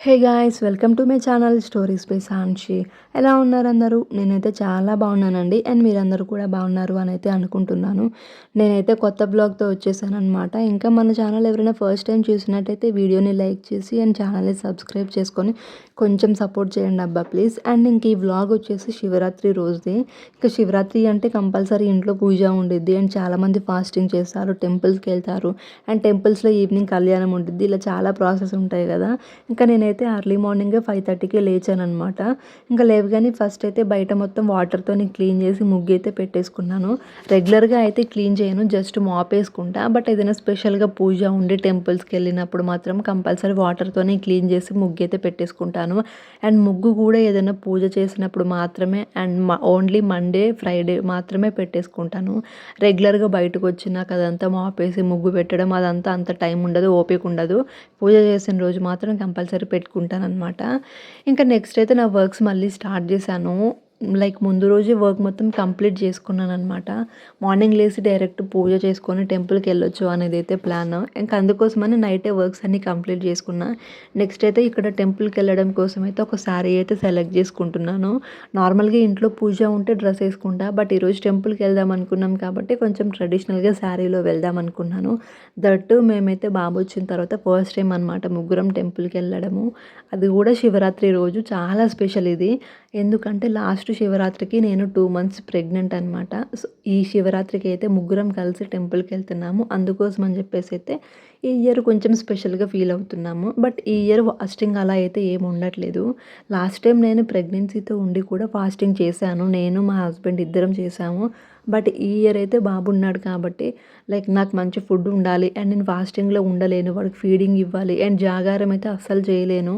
Hey guys welcome to my channel stories by Sanshi ఎలా ఉన్నారు అందరూ? నేనైతే చాలా బాగున్నానండి. అండ్ మీరందరూ కూడా బాగున్నారు అని అయితే అనుకుంటున్నాను. నేనైతే కొత్త బ్లాగ్తో వచ్చేసానమాట ఇంకా మన ఛానల్ ఎవరైనా ఫస్ట్ టైం చూసినట్టయితే వీడియోని లైక్ చేసి అండ్ ఛానల్ని సబ్స్క్రైబ్ చేసుకొని కొంచెం సపోర్ట్ చేయండి అబ్బా ప్లీజ్. అండ్ ఇంక ఈ వ్లాగ్ వచ్చేసి శివరాత్రి రోజుది. ఇంకా శివరాత్రి అంటే కంపల్సరీ ఇంట్లో పూజ ఉండిద్ది. అండ్ చాలామంది ఫాస్టింగ్ చేస్తారు టెంపుల్స్కి వెళ్తారు. అండ్ టెంపుల్స్లో ఈవినింగ్ కళ్యాణం ఉండిద్ది. ఇలా చాలా ప్రాసెస్ ఉంటాయి కదా. ఇంకా నేనైతే అర్లీ మార్నింగే ఫైవ్ థర్టీకే లేచాను అనమాట ఇంకా లేవగానే ఫస్ట్ అయితే బయట మొత్తం వాటర్తో క్లీన్ చేసి ముగ్గు అయితే పెట్టేసుకున్నాను. రెగ్యులర్గా అయితే క్లీన్ చేయను జస్ట్ మాప్ వేసుకుంటా. బట్ ఏదైనా స్పెషల్గా పూజ ఉండి టెంపుల్స్కి వెళ్ళినప్పుడు మాత్రం కంపల్సరీ వాటర్తోనే క్లీన్ చేసి ముగ్గు అయితే పెట్టేసుకుంటాను. అండ్ ముగ్గు కూడా ఏదైనా పూజ చేసినప్పుడు మాత్రమే అండ్ ఓన్లీ మండే ఫ్రైడే మాత్రమే పెట్టేసుకుంటాను. రెగ్యులర్గా బయటకు వచ్చినాక అదంతా మాపేసి ముగ్గు పెట్టడం అదంతా అంత టైం ఉండదు ఓపిక ఉండదు. పూజ చేసిన రోజు మాత్రం కంపల్సరీ పెట్టుకుంటాను అనమాట ఇంకా నెక్స్ట్ అయితే నా వర్క్స్ మళ్ళీ స్టార్ట్ చేశాను. లైక్ ముందు రోజే వర్క్ మొత్తం కంప్లీట్ చేసుకున్నాను అనమాట మార్నింగ్ లేచి డైరెక్ట్ పూజ చేసుకొని టెంపుల్కి వెళ్ళొచ్చు అనేది అయితే ప్లాన్. ఇంకా అందుకోసమని నైటే వర్క్స్ అన్నీ కంప్లీట్ చేసుకున్నా. నెక్స్ట్ అయితే ఇక్కడ టెంపుల్కి వెళ్ళడం కోసం అయితే ఒక శారీ అయితే సెలెక్ట్ చేసుకుంటున్నాను. నార్మల్గా ఇంట్లో పూజ ఉంటే డ్రెస్ వేసుకుంటా బట్ ఈరోజు టెంపుల్కి వెళ్దాం అనుకున్నాం కాబట్టి కొంచెం ట్రెడిషనల్గా శారీలో వెళ్దాం అనుకున్నాను. దట్టు మేమైతే బాబు వచ్చిన తర్వాత ఫస్ట్ టైం అనమాట ముగ్గురం టెంపుల్కి వెళ్ళడము. అది కూడా శివరాత్రి రోజు చాలా స్పెషల్ ఇది. ఎందుకంటే లాస్ట్ శివరాత్రికి నేను టూ మంత్స్ ప్రెగ్నెంట్ అనమాట సో ఈ శివరాత్రికి అయితే ముగ్గురం కలిసి టెంపుల్కి వెళ్తున్నాము. అందుకోసం అని చెప్పేసి అయితే ఈ ఇయర్ కొంచెం స్పెషల్గా ఫీల్ అవుతున్నాము. బట్ ఈ ఇయర్ ఫాస్టింగ్ అలా అయితే ఏమి ఉండట్లేదు. లాస్ట్ టైం నేను ప్రెగ్నెన్సీతో ఉండి కూడా ఫాస్టింగ్ చేశాను. నేను మా హస్బెండ్ ఇద్దరం చేశాము. బట్ ఈ ఇయర్ అయితే బాబు ఉన్నాడు కాబట్టి లైక్ నాకు మంచి ఫుడ్ ఉండాలి అండ్ నేను ఫాస్టింగ్లో ఉండలేను. వాడికి ఫీడింగ్ ఇవ్వాలి అండ్ జాగారం అయితే అస్సలు చేయలేను.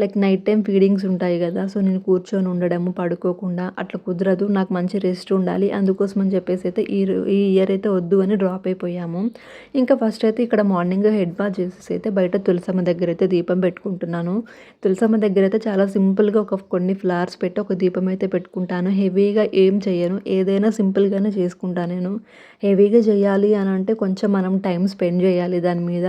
లైక్ నైట్ టైం ఫీడింగ్స్ ఉంటాయి కదా సో నేను కూర్చొని ఉండడము పడుకోకుండా అట్లా కుదరదు. నాకు మంచి రెస్ట్ ఉండాలి. అందుకోసం అని చెప్పేసి అయితే ఈ ఈ ఇయర్ అయితే వద్దు అని డ్రాప్ అయిపోయాము. ఇంకా ఫస్ట్ అయితే ఇక్కడ మార్నింగ్ హెడ్ బాత్ చేసేసి అయితే బయట తులసమ్మ దగ్గర అయితే దీపం పెట్టుకుంటున్నాను. తులసమ్మ దగ్గర అయితే చాలా సింపుల్గా ఒక కొన్ని ఫ్లవర్స్ పెట్టి ఒక దీపం అయితే పెట్టుకుంటాను. హెవీగా ఏం చేయను. ఏదైనా సింపుల్గానే చేసుకుంటాను చేసుకుంటా నేను. హెవీగా చేయాలి అని అంటే కొంచెం మనం టైం స్పెండ్ చేయాలి దాని మీద.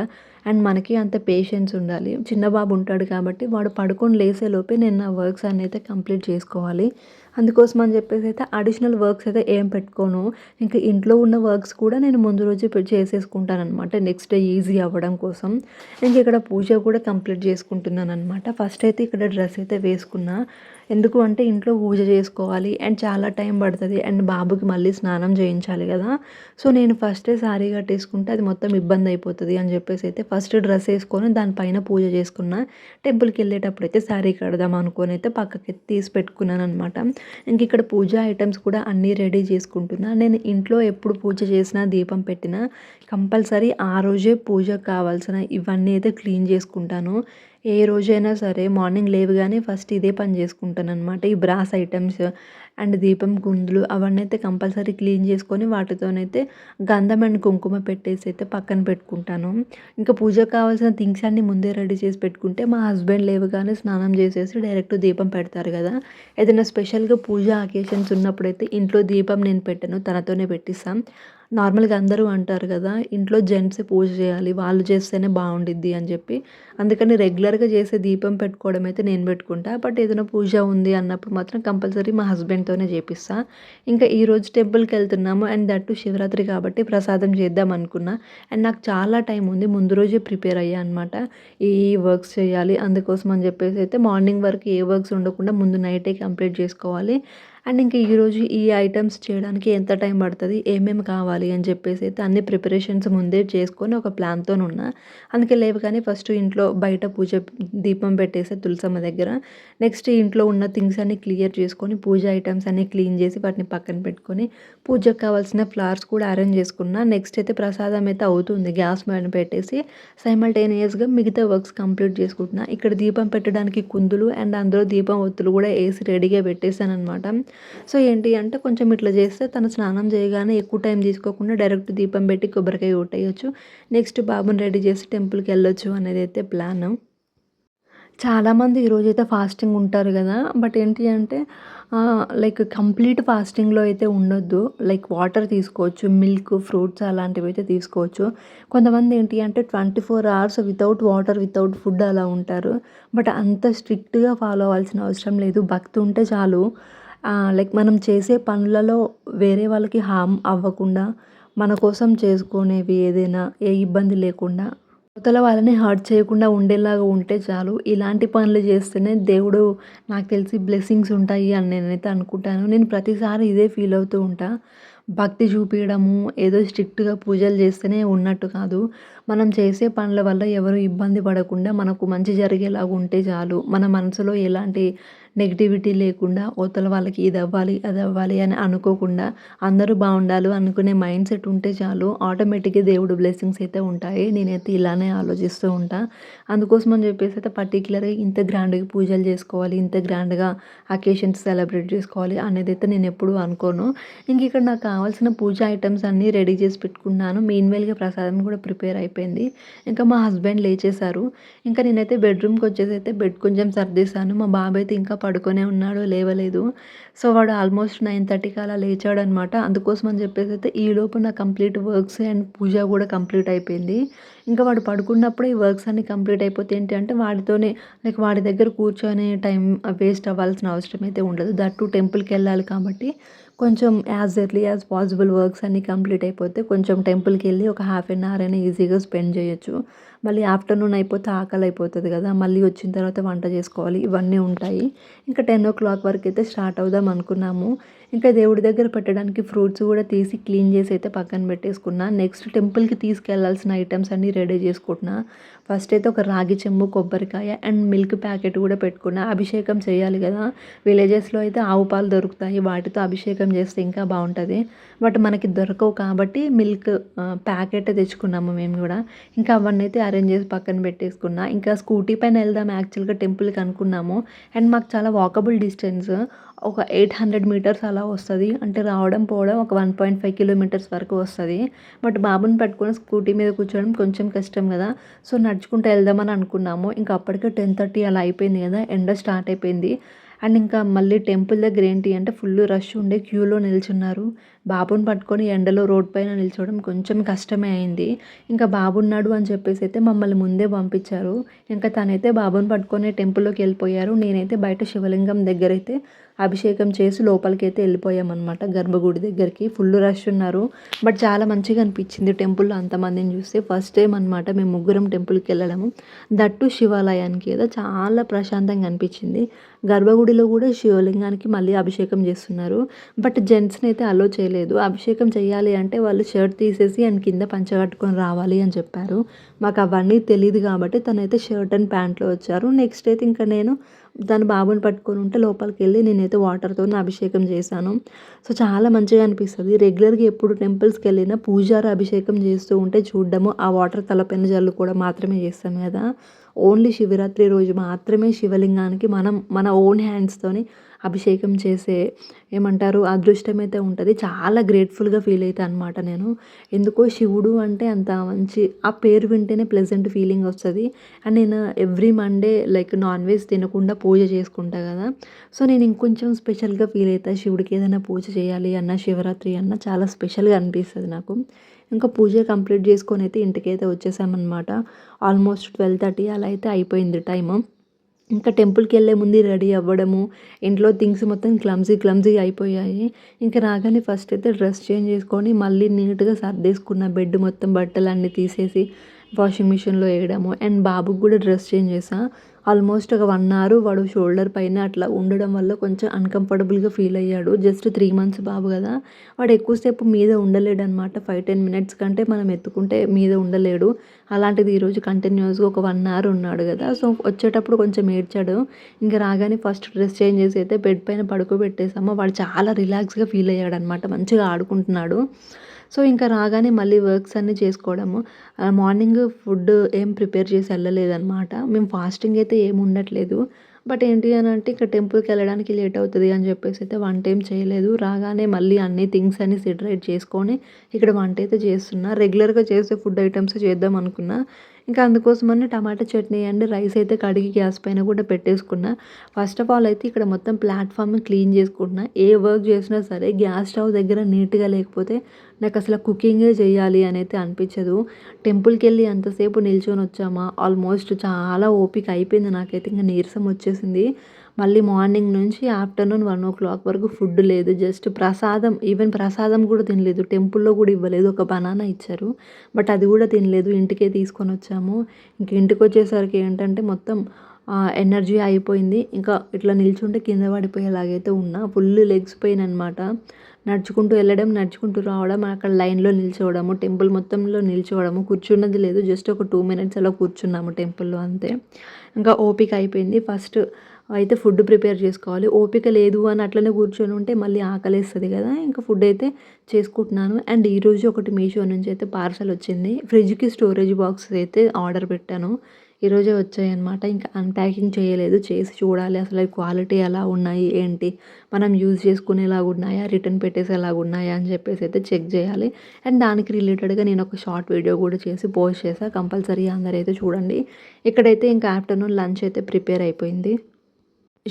అండ్ మనకి అంత పేషెన్స్ ఉండాలి. చిన్న బాబు ఉంటాడు కాబట్టి వాడు పడుకొని లేసేలోపే నేను నా వర్క్స్ అన్నీ అయితే కంప్లీట్ చేసుకోవాలి. అందుకోసం అని చెప్పేసి అయితే అడిషనల్ వర్క్స్ అయితే ఏం పెట్టుకోను. ఇంకా ఇంట్లో ఉన్న వర్క్స్ కూడా నేను ముందు రోజు చేసేసుకుంటాను అనమాట నెక్స్ట్ డే ఈజీ అవ్వడం కోసం. ఇంక ఇక్కడ పూజ కూడా కంప్లీట్ చేసుకుంటున్నాను అనమాట ఫస్ట్ అయితే ఇక్కడ డ్రెస్ అయితే వేసుకున్నా. ఎందుకు అంటే ఇంట్లో పూజ చేసుకోవాలి అండ్ చాలా టైం పడుతుంది అండ్ బాబుకి మళ్ళీ స్నానం చేయించాలి కదా. సో నేను ఫస్టే శారీ కట్టేసుకుంటే అది మొత్తం ఇబ్బంది అయిపోతుంది అని చెప్పేసి అయితే ఫస్ట్ డ్రెస్ వేసుకొని దానిపైన పూజ చేసుకున్న. టెంపుల్కి వెళ్ళేటప్పుడు అయితే శారీ కడదాం అనుకొని అయితే పక్కకి తీసి పెట్టుకున్నాను అనమాట ఇంక ఇక్కడ పూజ ఐటమ్స్ కూడా అన్నీ రెడీ చేసుకుంటున్నా. నేను ఇంట్లో ఎప్పుడు పూజ చేసినా దీపం పెట్టినా కంపల్సరీ ఆ రోజే పూజకు కావాల్సిన ఇవన్నీ అయితే క్లీన్ చేసుకుంటాను. ఏ రోజైనా సరే మార్నింగ్ లేవగానే ఫస్ట్ ఇదే పని చేసుకుంటాను అనమాట ఈ బ్రాస్ ఐటమ్స్ అండ్ దీపం కుందులు అవన్నీ అయితే కంపల్సరీ క్లీన్ చేసుకొని వాటితోనైతే గంధం అండ్ కుంకుమ పెట్టేసి అయితే పక్కన పెట్టుకుంటాను. ఇంకా పూజకు కావాల్సిన థింగ్స్ అన్నీ ముందే రెడీ చేసి పెట్టుకుంటే మా హస్బెండ్ లేవగానే స్నానం చేసేసి డైరెక్ట్ దీపం పెడతారు కదా. ఏదైనా స్పెషల్గా పూజ అకేషన్స్ ఉన్నప్పుడైతే ఇంట్లో దీపం నేను పెట్టను తనతోనే పెట్టిస్తాం. నార్మల్గా అందరూ అంటారు కదా ఇంట్లో జెంట్స్ పూజ చేయాలి వాళ్ళు చేస్తేనే బాగుండిద్ది అని చెప్పి. అందుకని రెగ్యులర్గా చేసే దీపం పెట్టుకోవడం అయితే నేను పెట్టుకుంటా. బట్ ఏదైనా పూజ ఉంది అన్నప్పుడు మాత్రం కంపల్సరీ మా హస్బెండ్తోనే చేపిస్తా. ఇంకా ఈ రోజు టెంపుల్కి వెళ్తున్నాము. అండ్ దట్టు శివరాత్రి కాబట్టి ప్రసాదం చేద్దాం అనుకున్నా. అండ్ నాకు చాలా టైం ఉంది. ముందు రోజే ప్రిపేర్ అయ్యా అనమాట ఈ వర్క్స్ చేయాలి అందుకోసం అని చెప్పేసి అయితే మార్నింగ్ వరకు ఏ వర్క్స్ ఉండకుండా ముందు నైటే కంప్లీట్ చేసుకోవాలి. అండ్ ఇంకా ఈరోజు ఈ ఐటమ్స్ చేయడానికి ఎంత టైం పడుతుంది ఏమేమి కావాలి అని చెప్పేసి అయితే అన్ని ప్రిపరేషన్స్ ముందే చేసుకొని ఒక ప్లాన్తో ఉన్నా. అందుకే లేవు కానీ ఫస్ట్ ఇంట్లో బయట పూజ దీపం పెట్టేసే తులసమ్మ దగ్గర నెక్స్ట్ ఇంట్లో ఉన్న థింగ్స్ అన్ని క్లియర్ చేసుకొని పూజ ఐటమ్స్ అన్ని క్లీన్ చేసి వాటిని పక్కన పెట్టుకొని పూజకు కావాల్సిన ఫ్లవర్స్ కూడా అరేంజ్ చేసుకున్నా. నెక్స్ట్ అయితే ప్రసాదం అయితే అవుతుంది గ్యాస్ మీద పెట్టేసి సైమల్టేనియస్గా మిగతా వర్క్స్ కంప్లీట్ చేసుకుంటున్నా. ఇక్కడ దీపం పెట్టడానికి కుందులు అండ్ అందులో దీపం ఒత్తులు కూడా వేసి రెడీగా పెట్టేశాను అనమాట సో ఏంటి అంటే కొంచెం ఇట్లా చేస్తే తను స్నానం చేయగానే ఎక్కువ టైం తీసుకోకుండా డైరెక్ట్ దీపం పెట్టి కొబ్బరికాయ కొట్టేయచ్చు నెక్స్ట్ బాబుని రెడీ చేసి టెంపుల్కి వెళ్ళొచ్చు అనేది అయితే ప్లాన్ చాలామంది ఈరోజు అయితే ఫాస్టింగ్ ఉంటారు కదా బట్ ఏంటి అంటే లైక్ కంప్లీట్ ఫాస్టింగ్‌లో అయితే ఉండొద్దు. లైక్ వాటర్ తీసుకోవచ్చు. మిల్క్, ఫ్రూట్స్ అలాంటివి అయితే తీసుకోవచ్చు. కొంతమంది ఏంటి అంటే 24 hours without water, without food అలా ఉంటారు. బట్ అంత స్ట్రిక్ట్‌గా ఫాలో అవ్వాల్సిన అవసరం లేదు. భక్తి ఉంటే చాలు. లైక్ మనం చేసే పనులలో వేరే వాళ్ళకి హామ్ అవ్వకుండా, మన కోసం చేసుకునేవి ఏదైనా ఏ ఇబ్బంది లేకుండా అవతల వాళ్ళని హర్ట్ చేయకుండా ఉండేలాగా ఉంటే చాలు. ఇలాంటి పనులు చేస్తేనే దేవుడు నాకు తెలిసి బ్లెస్సింగ్స్ ఉంటాయి అని నేనైతే అనుకుంటాను. నేను ప్రతిసారి ఇదే ఫీల్ అవుతూ ఉంటా. భక్తి చూపించడము ఏదో స్ట్రిక్ట్‌గా పూజలు చేస్తేనే ఉన్నట్టు కాదు. మనం చేసే పనుల వల్ల ఎవరు ఇబ్బంది పడకుండా మనకు మంచి జరిగేలాగా ఉంటే చాలు. మన మనసులో ఎలాంటి నెగటివిటీ లేకుండా అవతల వాళ్ళకి ఇది అవ్వాలి, అది అవ్వాలి అని అనుకోకుండా అందరూ బాగుండాలి అనుకునే మైండ్ సెట్ ఉంటే చాలు. ఆటోమేటిక్‌గా దేవుడు బ్లెస్సింగ్స్ అయితే ఉంటాయి. నేనైతే ఇలానే ఆలోచిస్తూ ఉంటా. అందుకోసం అని చెప్పేసి అయితే పర్టిక్యులర్‌గా ఇంత గ్రాండ్‌గా పూజలు చేసుకోవాలి, ఇంత గ్రాండ్‌గా అకేషన్స్ సెలబ్రేట్ చేసుకోవాలి అనేది అయితే నేను ఎప్పుడూ అనుకోను. ఇంక ఇక్కడ నాకు కావాల్సిన పూజ ఐటమ్స్ అన్నీ రెడీ చేసి పెట్టుకున్నాను. మీన్‌వెల్‌గా ప్రసాదం కూడా ప్రిపేర్ అయిపోయింది. ఇంకా మా హస్బెండ్ లేచేశారు. ఇంకా నేనైతే బెడ్‌రూమ్‌కి వచ్చేసి అయితే బెడ్ కొంచెం సర్దేశాను. మా బాబు అయితే ఇంకా పడుకొనే ఉన్నాడు లేవలేదు. సో, వాడు ఆల్మోస్ట్ 9:30కి అలా లేచాడనమాట. అందుకోసం అని చెప్పేసి అయితే ఈలోపు నా కంప్లీట్ వర్క్స్ అండ్ పూజ కూడా కంప్లీట్ అయిపోయింది. ఇంకా వాడు పడుకున్నప్పుడు ఈ వర్క్స్ అన్ని కంప్లీట్ అయిపోతే ఏంటి అంటే వాడితోనే లైక్ వాడి దగ్గర కూర్చొని టైం వేస్ట్ అవ్వాల్సిన అవసరం అయితే ఉండదు. దట్ టెంపుల్కి వెళ్ళాలి కాబట్టి కొంచెం as early as possible works అన్నీ కంప్లీట్ అయిపోతే కొంచెం టెంపుల్కి వెళ్ళి ఒక హాఫ్ ఎన్ అవర్ అయినా ఈజీగా స్పెండ్ చేయొచ్చు. మళ్ళీ ఆఫ్టర్‌నూన్ అయిపోతే ఆకలి అయిపోతుంది కదా! మళ్ళీ వచ్చిన తర్వాత వంట చేసుకోవాలి. ఇవన్నీ ఉంటాయి. ఇంకా 10:00 వరకు అయితే స్టార్ట్ అవుదాం అనుకున్నాము. ఇంకా దేవుడి దగ్గర పెట్టడానికి ఫ్రూట్స్ కూడా తీసి క్లీన్ చేసి అయితే పక్కన పెట్టేసుకున్నా. నెక్స్ట్ టెంపుల్‌కి తీసుకెళ్ళాల్సిన ఐటమ్స్ అన్నీ రెడీ చేసుకుంటున్నా. ఫస్ట్ అయితే ఒక రాగి చెంబు, కొబ్బరికాయ అండ్ మిల్క్ ప్యాకెట్ కూడా పెట్టుకున్నా. అభిషేకం చేయాలి కదా! విలేజెస్‌లో అయితే ఆవు పాలు దొరుకుతాయి. వాటితో అభిషేకం చేస్తే ఇంకా బాగుంటుంది బట్ మనకి దొరకవు కాబట్టి మిల్క్ ప్యాకెట్ తెచ్చుకున్నాము మేము కూడా. ఇంకా అవన్నీ అయితే అరేంజ్ చేసి పక్కన పెట్టేసుకున్నా. ఇంకా స్కూటీ పైన వెళ్దాం యాక్చువల్‌గా టెంపుల్‌కి అనుకున్నాము. అండ్ మాకు చాలా వాకబుల్ డిస్టెన్స్ ఒక 800 మీటర్స్ అలా వస్తుంది అంటే రావడం, పోవడం ఒక 1.5 కిలోమీటర్స్ వరకు వస్తుంది బట్ బాబుని పట్టుకొని స్కూటీ మీద కూర్చోవడం కొంచెం కష్టం కదా! సో, నడుచుకుంటూ వెళ్దామని అనుకున్నాము. ఇంకా అప్పటికే 10:30 అలా అయిపోయింది కదా! ఎండ స్టార్ట్ అయిపోయింది. అండ్ ఇంకా మళ్ళీ టెంపుల్ దగ్గర ఏంటి అంటే ఫుల్ రష్ ఉండే క్యూలో నిల్చున్నారు. బాబుని పట్టుకొని ఎండలో రోడ్ పైన నిల్చోవడం కొంచెం కష్టమే అయింది. ఇంకా బాబున్నాడు అని చెప్పేసి అయితే మమ్మల్ని ముందే పంపించారు. ఇంకా తనైతే బాబుని పట్టుకొని టెంపుల్‌లోకి వెళ్ళిపోయారు. నేనైతే బయట శివలింగం దగ్గర అయితే అభిషేకం చేసి లోపలికైతే వెళ్ళిపోయామన్నమాట గర్భగుడి దగ్గరికి. ఫుల్ రష్ ఉన్నారు. బట్ చాలా మంచిగా అనిపించింది టెంపుల్‌లో అంతమందిని చూస్తే. ఫస్ట్ టైం అనమాట మేము ముగ్గురం టెంపుల్‌కి వెళ్ళడము. దట్టు శివాలయానికి ఏదో చాలా ప్రశాంతంగా అనిపించింది. గర్భగుడిలో కూడా శివలింగానికి మళ్ళీ అభిషేకం చేస్తున్నారు. బట్ జెంట్స్‌ని అయితే అలో చేయలేదు. అభిషేకం చేయాలి అంటే వాళ్ళు షర్ట్ తీసేసి అండ్ కింద పంచ కట్టుకొని రావాలి అని చెప్పారు. మాకు అవన్నీ తెలియదు కాబట్టి తనైతే షర్ట్ అండ్ ప్యాంట్‌లో వచ్చారు. నెక్స్ట్ అయితే ఇంకా నేను తను బాబుని పట్టుకొని ఉంటే లోపలికి వెళ్ళి నేనైతే వాటర్తో అభిషేకం చేశాను. సో, చాలా మంచిగా అనిపిస్తుంది రెగ్యులర్‌గా ఎప్పుడు టెంపుల్స్కి వెళ్ళినా పూజారి అభిషేకం చేస్తూ ఉంటే చూడడము, ఆ వాటర్ తలపైన కూడా మాత్రమే చేస్తాం కదా! ఓన్లీ శివరాత్రి రోజు మాత్రమే శివలింగానికి మనం మన ఓన్ హ్యాండ్స్‌తోని అభిషేకం చేసే ఏమంటారు అదృష్టం అయితే ఉంటుంది చాలా గ్రేట్‌ఫుల్‌గా ఫీల్ అయితా అనమాట నేను. ఎందుకో శివుడు అంటే అంత మంచి ఆ పేరు వింటేనే ప్లెజెంట్ ఫీలింగ్ వస్తుంది అండ్ నేను every Monday like non veg తినకుండా పూజ చేసుకుంటా కదా! సో, నేను ఇంకొంచెం స్పెషల్‌గా ఫీల్ అవుతాను శివుడికి ఏదైనా పూజ చేయాలి అన్నా, శివరాత్రి అన్నా చాలా స్పెషల్‌గా అనిపిస్తుంది నాకు. ఇంకా పూజ కంప్లీట్ చేసుకొని అయితే ఇంటికైతే వచ్చేసామన్నమాట. ఆల్మోస్ట్ 12:30 అలా అయితే అయిపోయింది టైము. ఇంకా టెంపుల్కి వెళ్ళే ముందు రెడీ అవ్వడము, ఇంట్లో థింగ్స్ మొత్తం క్లమ్జీ క్లమ్జీ అయిపోయాయి. ఇంకా రాగానే ఫస్ట్ అయితే డ్రెస్ చేంజ్ చేసుకొని మళ్ళీ నీట్‌గా సర్దేసుకున్న బెడ్ మొత్తం బట్టలు అన్నీ తీసేసి వాషింగ్ మిషన్‌లో వేయడము అండ్ బాబుకి కూడా డ్రెస్ చేంజ్ చేసా ఆల్మోస్ట్ ఒక వన్ అవర్ వాడు షోల్డర్ పైన అట్లా ఉండడం వల్ల కొంచెం అన్‌కంఫర్టబుల్‌గా ఫీల్ అయ్యాడు. జస్ట్ త్రీ మంత్స్ బాబు కదా! వాడు ఎక్కువ సేపు ఉండలేడు ఉండలేడనమాట. 5, 10 మినిట్స్ కంటే మనం ఎత్తుకుంటే మీద ఉండలేడు. అలాంటిది ఈరోజు కంటిన్యూయస్‌గా ఒక వన్ అవర్ ఉన్నాడు కదా! సో, వచ్చేటప్పుడు కొంచెం ఏడ్చాడు. ఇంకా రాగానే ఫస్ట్ డ్రెస్ చేంజ్ చేసి అయితే బెడ్ పైన పడుకోబెట్టేసాము. వాడు చాలా రిలాక్స్‌గా ఫీల్ అయ్యాడనమాట. మంచిగా ఆడుకుంటున్నాడు. సో, ఇంకా రాగానే మళ్ళీ వర్క్స్ అన్నీ చేసుకోవడము. మార్నింగ్ ఫుడ్ ఏం ప్రిపేర్ చేసి వెళ్ళలేదనమాట. మేము ఫాస్టింగ్ అయితే ఏమి ఉండట్లేదు. బట్ ఏంటి అని అంటే ఇక్కడ టెంపుల్‌కెళ్ళడానికి లేట్ అవుతుంది అని చెప్పేసి అయితే వంట ఏం చేయలేదు. రాగానే మళ్ళీ అన్ని థింగ్స్ అన్ని సిట్రైట్ చేసుకొని ఇక్కడ వంట అయితే చేస్తున్నా. రెగ్యులర్‌గా చేసే ఫుడ్ ఐటమ్స్ చేద్దాం అనుకున్నా. ఇంకా అందుకోసమని టమాటా చట్నీ అండ్ రైస్ అయితే కడిగి గ్యాస్ పైన కూడా పెట్టేసుకున్నా. ఫస్ట్ ఆఫ్ ఆల్ అయితే ఇక్కడ మొత్తం ప్లాట్ఫామ్ క్లీన్ చేసుకుంటున్నా. ఏ వర్క్ చేసినా సరే గ్యాస్ స్టవ్ దగ్గర నీట్గా లేకపోతే నాకు అసలు కుకింగే చేయాలి అని అయితే అనిపించదు టెంపుల్కి వెళ్ళి అంతసేపు నిల్చొని వచ్చామా? ఆల్మోస్ట్ చాలా ఓపిక అయిపోయింది నాకైతే. ఇంకా నీరసం వచ్చేసింది. మళ్ళీ మార్నింగ్ నుంచి ఆఫ్టర్నూన్ వన్ ఓ క్లాక్ వరకు ఫుడ్ లేదు. జస్ట్ ప్రసాదం ఈవెన్ ప్రసాదం కూడా తినలేదు. టెంపుల్లో కూడా ఇవ్వలేదు. ఒక బనానా ఇచ్చారు. బట్ అది కూడా తినలేదు. ఇంటికే తీసుకొని వచ్చాము. ఇంక ఇంటికి వచ్చేసరికి ఏంటంటే మొత్తం ఎనర్జీ అయిపోయింది. ఇంకా ఇట్లా నిల్చుంటే కింద పడిపోయేలాగైతే ఉన్నా. ఫుల్ లెగ్స్ పోయినమాట అనమాట నడుచుకుంటూ వెళ్ళడం నడుచుకుంటూ రావడం అక్కడ లైన్లో నిల్చోవడము టెంపుల్ మొత్తంలో నిల్చోవడము కూర్చున్నది లేదు. జస్ట్ ఒక టూ మినిట్స్ అలా కూర్చున్నాము టెంపుల్లో అంతే. ఇంకా ఓపిక అయిపోయింది. ఫస్ట్ అయితే ఫుడ్ ప్రిపేర్ చేసుకోవాలి. ఓపిక లేదు అని అట్లనే కూర్చొని ఉంటే మళ్ళీ ఆకలేస్తుంది కదా. ఇంకా ఫుడ్ అయితే చేసుకుంటున్నాను. అండ్ ఈరోజు ఒకటి మీషో నుంచి అయితే పార్సల్ వచ్చింది. ఫ్రిడ్జ్కి స్టోరేజ్ బాక్స్ అయితే ఆర్డర్ పెట్టాను. ఈరోజే వచ్చాయన్నమాట. ఇంకా అన్ప్యాకింగ్ చేయలేదు. చేసి చూడాలి అసలు క్వాలిటీ ఎలా ఉన్నాయి ఏంటి మనం యూజ్ చేసుకునేలాగా ఉన్నాయా రిటర్న్ పెట్టేసేలాగా ఉన్నాయా అని చెప్పేసి అయితే చెక్ చేయాలి. అండ్ దానికి రిలేటెడ్గా నేను ఒక షార్ట్ వీడియో కూడా చేసి పోస్ట్ చేసా. కంపల్సరీ అందరైతే చూడండి. ఇక్కడైతే ఇంకా ఆఫ్టర్నూన్ లంచ్ అయితే ప్రిపేర్ అయిపోయింది.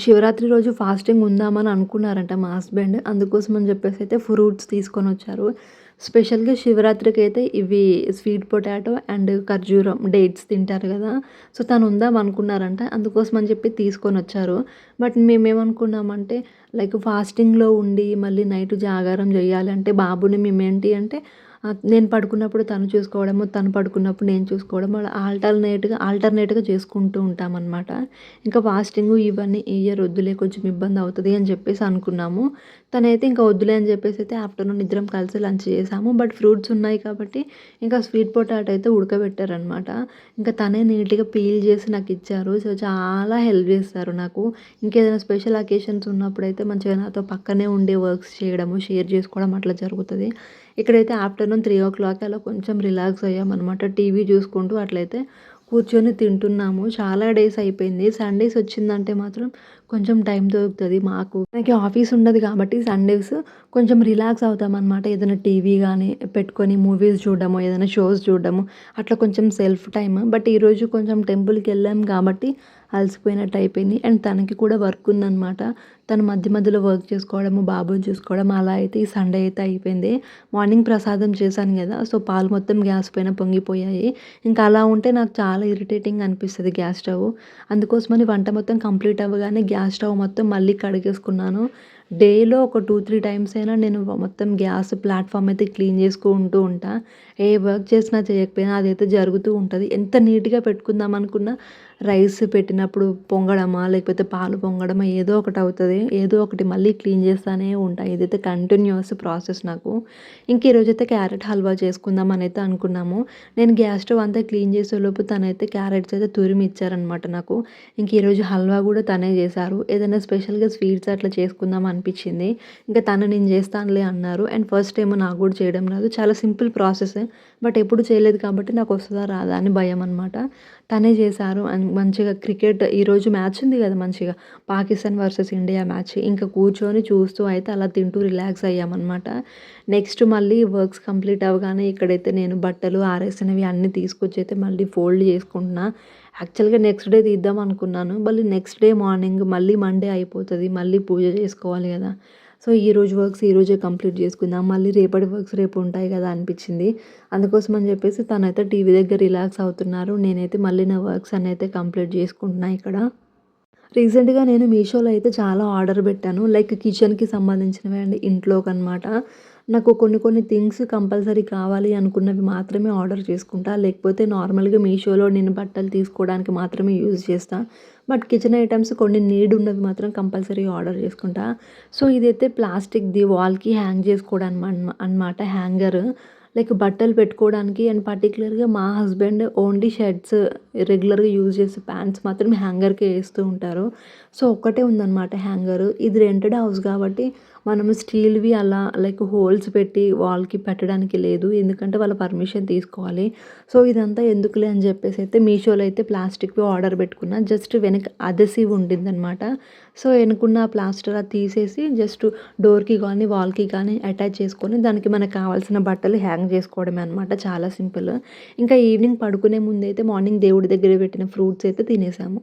శివరాత్రి రోజు ఫాస్టింగ్ ఉందామని అనుకున్నారంట మా హస్బెండ్. అందుకోసం అని చెప్పేసి అయితే ఫ్రూట్స్ తీసుకొని వచ్చారు. స్పెషల్గా శివరాత్రికి అయితే ఇవి స్వీట్ పొటాటో అండ్ ఖర్జూరం డేట్స్ తింటారు కదా. సో తను ఉందాం అనుకున్నారంట. అందుకోసం అని చెప్పి తీసుకొని వచ్చారు. బట్ మేమేమనుకున్నామంటే లైక్ ఫాస్టింగ్లో ఉండి మళ్ళీ నైట్ జాగారం చేయాలంటే బాబుని మేమేంటి అంటే నేను పడుకున్నప్పుడు తను చూసుకోవడము తను పడుకున్నప్పుడు నేను చూసుకోవడం అలా ఆల్టర్నేట్గా ఆల్టర్నేట్గా చేసుకుంటూ ఉంటామన్నమాట. ఇంకా ఫాస్టింగ్ ఇవన్నీ ఇయర్ వద్దులే కొంచెం ఇబ్బంది అవుతుంది అని చెప్పేసి అనుకున్నాము. తనైతే ఇంకా వద్దులే అని చెప్పేసి అయితే ఆఫ్టర్నూన్ ఇద్దరం కలిసి లంచ్ చేసాము. బట్ ఫ్రూట్స్ ఉన్నాయి కాబట్టి ఇంకా స్వీట్ పొటాటో అయితే ఉడకబెట్టారనమాట ఇంకా తనే నీట్గా పీల్ చేసి నాకు ఇచ్చారు. సో చాలా హెల్ప్ చేస్తారు నాకు. ఇంకేదైనా స్పెషల్ అకేషన్స్ ఉన్నప్పుడు అయితే మంచిగా నాతో పక్కనే ఉండే వర్క్స్ చేయడము షేర్ చేసుకోవడం అట్లా జరుగుతుంది. ఇక్కడైతే ఆఫ్టర్నూన్ త్రీ ఓ క్లాక్ అలా కొంచెం రిలాక్స్ అయ్యామన్నమాట. టీవీ చూసుకుంటూ అట్లయితే కూర్చొని తింటున్నాము. చాలా డేస్ అయిపోయింది. సండేస్ వచ్చిందంటే మాత్రం కొంచెం టైం దొరుకుతుంది మాకు. మనకి ఆఫీస్ ఉండదు కాబట్టి సండేస్ కొంచెం రిలాక్స్ అవుతాం అనమాట ఏదైనా టీవీ కానీ పెట్టుకొని మూవీస్ చూడడము ఏదైనా షోస్ చూడడము అట్లా కొంచెం సెల్ఫ్ టైమ్. బట్ ఈరోజు కొంచెం టెంపుల్కి వెళ్ళాం కాబట్టి అలసిపోయినట్టు అయిపోయింది. అండ్ తనకి కూడా వర్క్ ఉందన్నమాట. తను మధ్య మధ్యలో వర్క్ చేసుకోవడము బాబుని చూసుకోవడం అలా అయితే ఈ సండే అయితే అయిపోయింది. మార్నింగ్ ప్రసాదం చేశాను కదా సో పాలు మొత్తం గ్యాస్ పైన పొంగిపోయాయి. ఇంకా అలా ఉంటే నాకు చాలా ఇరిటేటింగ్ అనిపిస్తుంది గ్యాస్ స్టవ్. అందుకోసమని వంట మొత్తం కంప్లీట్ అవ్వగానే గ్యాస్ స్టవ్ మొత్తం మళ్ళీ కడిగేసుకున్నాను. డేలో ఒక టూ త్రీ టైమ్స్ అయినా నేను మొత్తం గ్యాస్ ప్లాట్ఫామ్ అయితే క్లీన్ చేసుకుంటూ ఉంటా. ఏ వర్క్ చేసినా చేయకపోయినా అదైతే జరుగుతూ ఉంటుంది. ఎంత నీట్గా పెట్టుకుందాం అనుకున్నా రైస్ పెట్టినప్పుడు పొంగడమా లేకపోతే పాలు పొంగడమా ఏదో ఒకటి అవుతుంది. ఏదో ఒకటి మళ్ళీ క్లీన్ చేస్తూనే ఉంటాయి ఇదైతే కంటిన్యూస్ ప్రాసెస్ నాకు. ఇంక ఈరోజు అయితే క్యారెట్ హల్వా చేసుకుందాం అని అయితే అనుకున్నాము. నేను గ్యాస్ స్టవ్ అంతా క్లీన్ చేసేలోపు తనైతే క్యారెట్స్ అయితే తురిమి ఇచ్చారనమాట నాకు. ఇంక ఈరోజు హల్వా కూడా తనే చేశారు. ఏదైనా స్పెషల్గా స్వీట్స్ అట్లా చేసుకుందాం అనిపించింది. ఇంకా తను నేను చేస్తానులే అన్నారు. అండ్ ఫస్ట్ టైం నాకు కూడా చేయడం రాదు. చాలా సింపుల్ ప్రాసెస్ బట్ ఎప్పుడు చేయలేదు కాబట్టి నాకు వస్తుందా రాదా అని భయం అనమాట తనే చేశారు. అండ్ మంచిగా క్రికెట్ ఈరోజు మ్యాచ్ ఉంది కదా మంచిగా. Pakistan versus India match. ఇంకా కూర్చొని చూస్తూ అయితే అలా తింటూ రిలాక్స్ అయ్యామన్నమాట. నెక్స్ట్ మళ్ళీ వర్క్స్ కంప్లీట్ అవ్వగానే ఇక్కడైతే నేను బట్టలు ఆరేసినవి అన్నీ తీసుకొచ్చి అయితే మళ్ళీ ఫోల్డ్ చేసుకుంటున్నా. యాక్చువల్గా నెక్స్ట్ డే తీద్దాం అనుకున్నాను. మళ్ళీ నెక్స్ట్ డే మార్నింగ్ మళ్ళీ మండే అయిపోతుంది. మళ్ళీ పూజ చేసుకోవాలి కదా. సో ఈరోజు వర్క్స్ ఈరోజే కంప్లీట్ చేసుకుందాం. మళ్ళీ రేపటి వర్క్స్ రేపు ఉంటాయి కదా అనిపించింది. అందుకోసం అని చెప్పేసి తనైతే టీవీ దగ్గర రిలాక్స్ అవుతున్నారు. నేనైతే మళ్ళీ నా వర్క్స్ అన్నీ అయితే కంప్లీట్ చేసుకుంటున్నా ఇక్కడ. రీసెంట్గా నేను మీషోలో అయితే చాలా ఆర్డర్ పెట్టాను. లైక్ కిచెన్కి సంబంధించినవి అండి ఇంట్లోకి అనమాట నాకు కొన్ని కొన్ని థింగ్స్ కంపల్సరీ కావాలి అనుకున్నవి మాత్రమే ఆర్డర్ చేసుకుంటా. లేకపోతే నార్మల్గా మీషోలో నేను బట్టలు తీసుకోవడానికి మాత్రమే యూజ్ చేస్తా. బట్ కిచెన్ ఐటమ్స్ కొన్ని నీడ్ ఉన్నవి మాత్రం కంపల్సరీ ఆర్డర్ చేసుకుంటా. సో ఇదైతే ప్లాస్టిక్ది వాల్కి హ్యాంగ్ చేసుకోవడానికి అనమాట హ్యాంగర్. లైక్ బట్టలు పెట్టుకోవడానికి అండ్ పర్టికులర్గా మా హస్బెండ్ ఓన్లీ షర్ట్స్ రెగ్యులర్గా యూజ్ చేసే ప్యాంట్స్ మాత్రం హ్యాంగర్కే వేస్తూ ఉంటారు సో ఒక్కటే ఉందన్నమాట హ్యాంగర్ ఇది రెంటెడ్ హౌస్ కాబట్టి మనము స్టీల్‌వి అలా లైక్ హోల్స్ పెట్టి వాల్‌కి పెట్టడానికి లేదు. ఎందుకంటే వాళ్ళ పర్మిషన్ తీసుకోవాలి. సో, ఇదంతా ఎందుకులే అని చెప్పేసి అయితే మీషోలో అయితే ప్లాస్టిక్‌వి ఆర్డర్ పెట్టుకున్నా. జస్ట్ వెనక అదసివ్ ఉండిందనమాట సో, వెనుకున్న ప్లాస్టర్ అది తీసేసి జస్ట్ డోర్‌కి కానీ వాల్‌కి కానీ అటాచ్ చేసుకొని దానికి మనకు కావాల్సిన బట్టలు హ్యాంగ్ చేసుకోవడమే అనమాట. చాలా సింపుల్. ఇంకా ఈవినింగ్ పడుకునే ముందైతే మార్నింగ్ దేవుడి దగ్గర పెట్టిన ఫ్రూట్స్ అయితే తినేసాము.